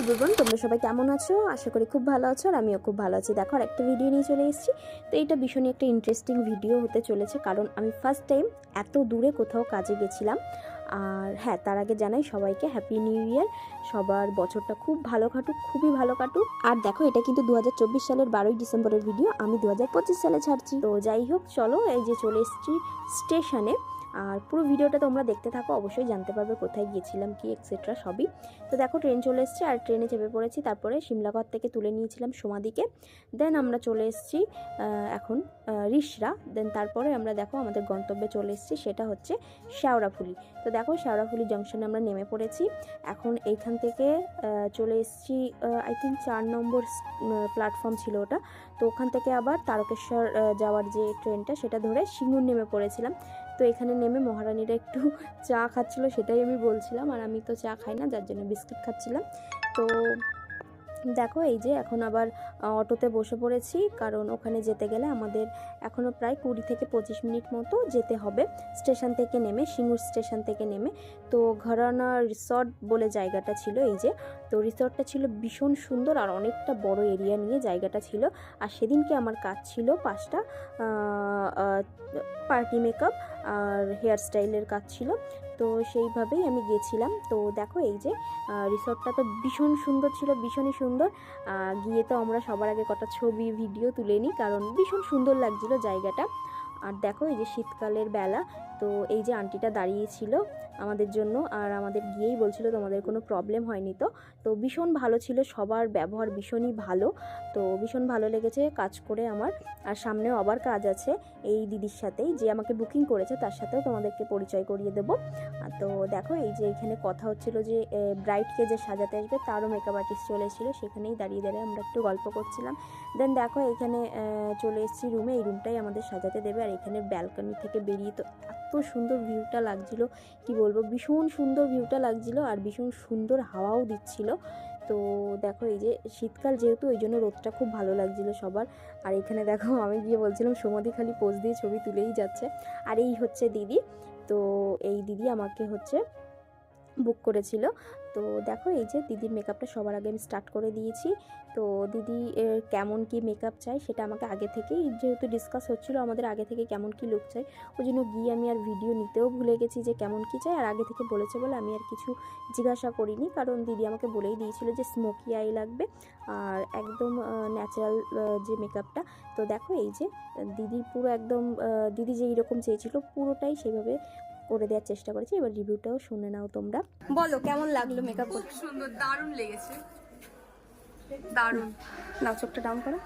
Everyone তোমরা সবাই কেমন আছো? আশা করি খুব ভালো আছো আর আমিও খুব ভালো আছি। দেখো, আর একটা ভিডিও নিয়ে চলে এসেছি। তো এটা ভীষণই একটা ইন্টারেস্টিং ভিডিও হতে চলেছে, কারণ আমি ফার্স্ট টাইম এত দূরে কোথাও কাজে গেছিলাম। আর হ্যাঁ তার আগে জানাই সবাইকে হ্যাপি নিউ ইয়ার সবার বছরটা খুব ভালো কাটুক, খুবই ভালো কাটুক। আর দেখো, এটা কিন্তু দু হাজার চব্বিশ সালের বারোই ডিসেম্বরের ভিডিও আমি দু হাজার পঁচিশ সালে ছাড়ছি। তো যাই হোক, চলো এই যে চলে এসেছি স্টেশনে আর পুরো ভিডিওটা তোমরা দেখতে থাকো, অবশ্যই জানতে পারবে কোথায় গিয়েছিলাম, কি এক্সেট্রা সবই। তো দেখো ট্রেন চলে এসেছে, আর ট্রেনে চেপে পড়েছি, তারপরে সিমলাঘর থেকে তুলে নিয়েছিলাম সোমাদিকে। দেন আমরা চলে এসেছি এখন রিসরা। দেন তারপরে আমরা দেখো, আমাদের গন্তব্যে চলে এসেছি, সেটা হচ্ছে শেওড়াফুলি তো দেখো শেওড়াফুলি জংশনে আমরা নেমে পড়েছি। এখন এইখান থেকে চলে এসেছি আই থিঙ্ক চার নম্বর প্ল্যাটফর্ম ছিল ওটা। তো ওখান থেকে আবার তারকেশ্বর যাওয়ার যে ট্রেনটা সেটা ধরে সিঙ্গুর নেমে পড়েছিলাম। তো এখানে নেমে মহারানীরা একটু চা খাচ্ছিলো, সেটাই আমি বলছিলাম। আর আমি তো চা খাই না, যার জন্য বিস্কুট খাচ্ছিলাম। তো দেখো, এই যে এখন আবার অটোতে বসে পড়েছি। কারণ ওখানে যেতে গেলে আমাদের এখনও প্রায় কুড়ি থেকে পঁচিশ মিনিট মতো যেতে হবে। স্টেশন থেকে নেমে, সিঙ্গুর স্টেশন থেকে নেমে। তো ঘরানা রিসর্ট বলে জায়গাটা ছিল এই যে। তো রিসর্টটা ছিল ভীষণ সুন্দর আর অনেকটা বড় এরিয়া নিয়ে জায়গাটা ছিল। আর সেদিনকে আমার কাজ ছিল পাঁচটা পার্টি মেকআপ আর হেয়ার স্টাইলের কাজ ছিল। তো সেইভাবেই আমি গেছিলাম। তো দেখো এই যে রিসর্টটা তো ভীষণ সুন্দর ছিল, ভীষণই সুন্দর। গিয়ে তো আমরা সবার আগে কটা ছবি, ভিডিও তুলে নিই, কারণ ভীষণ সুন্দর লাগছিল জায়গাটা। আর দেখো এই যে শীতকালের বেলা, তো এই যে আন্টিটা দাঁড়িয়েছিল আমাদের জন্য আর আমাদের গিয়েই বলছিল তোমাদের কোনো প্রবলেম হয়নি তো। তো ভীষণ ভালো ছিল সবার ব্যবহার ভীষণই ভালো, তো ভীষণ ভালো লেগেছে কাজ করে আমার। আর সামনেও আবার কাজ আছে এই দিদির সাথেই, যে আমাকে বুকিং করেছে তার সাথেও তোমাদেরকে পরিচয় করিয়ে দেবো। তো দেখো, এই যে এখানে কথা হচ্ছিল যে ব্রাইডকে যে সাজাতে আসবে, তারও মেকআপ আর্টিস্ট চলে এসেছিল, সেখানেই দাঁড়িয়ে দাঁড়িয়ে আমরা একটু গল্প করছিলাম। দেন দেখো, এখানে চলে এসেছি রুমে এই রুমটাই আমাদের সাজাতে দেবে। আর এখানে ব্যালকনি থেকে বেরিয়ে তো এত সুন্দর ভিউটা লাগছিল, কি বলব, ভীষণ সুন্দর ভিউটা লাগছিল আর ভীষণ সুন্দর হাওয়াও দিচ্ছিল। তো দেখো, এই যে শীতকাল যেহেতু, ওই জন্য রোদটা খুব ভালো লাগছিল সবার। আর এখানে দেখো, আমি গিয়ে বলছিলাম, সমাধি খালি পোজ দিয়ে ছবি তুলেই যাচ্ছে। আর এই হচ্ছে দিদি। তো এই দিদি আমাকে হচ্ছে বুক করেছিল। তো দেখো, এই যে দিদির মেকআপটা সবার আগে আমি স্টার্ট করে দিয়েছি। তো দিদি কেমন কি মেকআপ চাই সেটা আমাকে আগে থেকেই যেহেতু ডিসকাস হচ্ছিল, আমাদের আগে থেকে কেমন কি লুক চাই ওই জন্য গিয়ে আমি আর ভিডিও নিতেও ভুলে গেছি যে কেমন কি চাই আর আগে থেকে বলেছে বলে আমি আর কিছু জিজ্ঞাসা করিনি, কারণ দিদি আমাকে বলেই দিয়েছিল যে স্মোকি আই লাগবে। আর একদম ন্যাচারাল যে মেকআপটা তো দেখো, এই যে দিদির পুরো একদম দিদি যে এইরকম চেয়েছিল, পুরোটাই সেভাবে করে দেওয়ার চেষ্টা করেছি। এবার রিভিউটাও শুনে নাও তোমরা। বলো কেমন লাগল মেকআপ খুব সুন্দর দারুণ লেগেছে। দারুণ। নাও চোখটা ডাউন করো।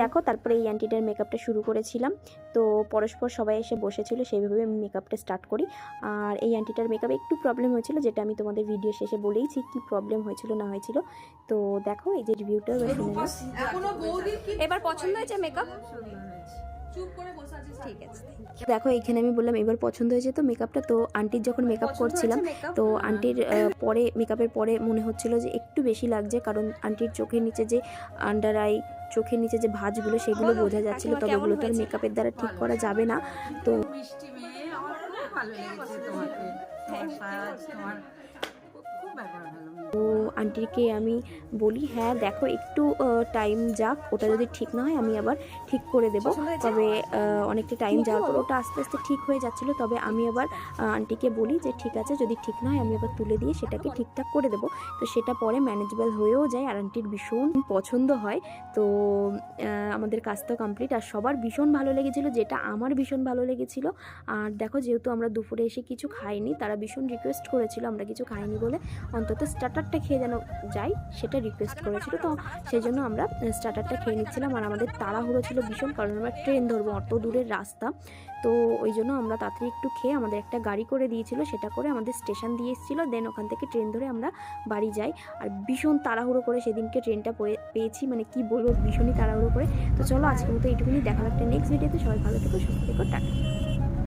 দেখো তারপরে এই অ্যান্টিটার মেকআপটা শুরু করেছিলাম। তো পরস্পর সবাই এসে বসেছিল সেইভাবে আমি মেকআপটা স্টার্ট করি। আর এই অ্যান্টিটার মেকআপ একটু প্রবলেম হয়েছিল যেটা আমি তোমাদের ভিডিও শেষে বলেইছি কি প্রবলেম হয়েছিল না হয়েছিল। তো দেখো এই যে রিভিউটা এবার পছন্দ হয়েছে মেকআপ ঠিক আছে দেখো এখানে আমি বললাম এবার পছন্দ হয়েছে তো মেকআপটা তো আন্টির যখন মেকআপ করছিলাম তো আন্টির পরে মেকআপের পরে মনে হচ্ছিল যে একটু বেশি লাগছে কারণ আন্টির চোখের নিচে যে আন্ডার আই চোখের নিচে যে ভাঁজগুলো সেগুলো বোঝা যাচ্ছিল। তবে ওগুলো তো আর মেকআপের দ্বারা ঠিক করা যাবে না। তো মিষ্টি মেয়ে আমার ভালো লেগেছে তোমাকে। তোমার খুব- খুব ভালো। তো আন্টিকে আমি বলি হ্যাঁ দেখো একটু টাইম যাক ওটা যদি ঠিক না হয় আমি আবার ঠিক করে দেব। তবে অনেকটা টাইম যাওয়ার পর ওটা আস্তে আস্তে ঠিক হয়ে যাচ্ছিল। তবে আমি আবার আন্টিকে বলি যে ঠিক আছে যদি ঠিক না হয় আমি আবার তুলে দিয়ে সেটাকে ঠিকঠাক করে দেবো। তো সেটা পরে ম্যানেজেবল হয়েও যায়। আর আন্টির ভীষণ পছন্দ হয়। তো আমাদের কাজটা কমপ্লিট আর সবার ভীষণ ভালো লেগেছিল যেটা আমার ভীষণ ভালো লেগেছিল। আর দেখো যেহেতু আমরা দুপুরে এসে কিছু খাইনি তারা ভীষণ রিকোয়েস্ট করেছিল আমরা কিছু খাইনি বলে অন্তত স্টার্টারটা খেয়ে যেন যাই, সেটা রিকোয়েস্ট করেছিল। তো সেই জন্য আমরা স্টার্টারটা খেয়ে নিচ্ছিলাম। আর আমাদের তাড়াহুড়ো ছিল ভীষণ, কারণ আমরা ট্রেন ধরবো, অত দূরের রাস্তা। তো ওই জন্য আমরা তাড়াতাড়ি একটু খেয়ে আমাদের একটা গাড়ি করে দিয়েছিল, সেটা করে আমাদের স্টেশন দিয়ে এসেছিল। দেন ওখান থেকে ট্রেন ধরে আমরা বাড়ি যাই। আর ভীষণ তাড়াহুড়ো করে সেদিনকে ট্রেনটা পেয়েছি। মানে কি বলব, ভীষণই তাড়াহুড়ো করে। তো চলো আজকের মতো এইটুকুনি, দেখা একটা নেক্সট ভিডিওতে সবাই ভালো থেকো, সুস্থ থেকো, টাটা।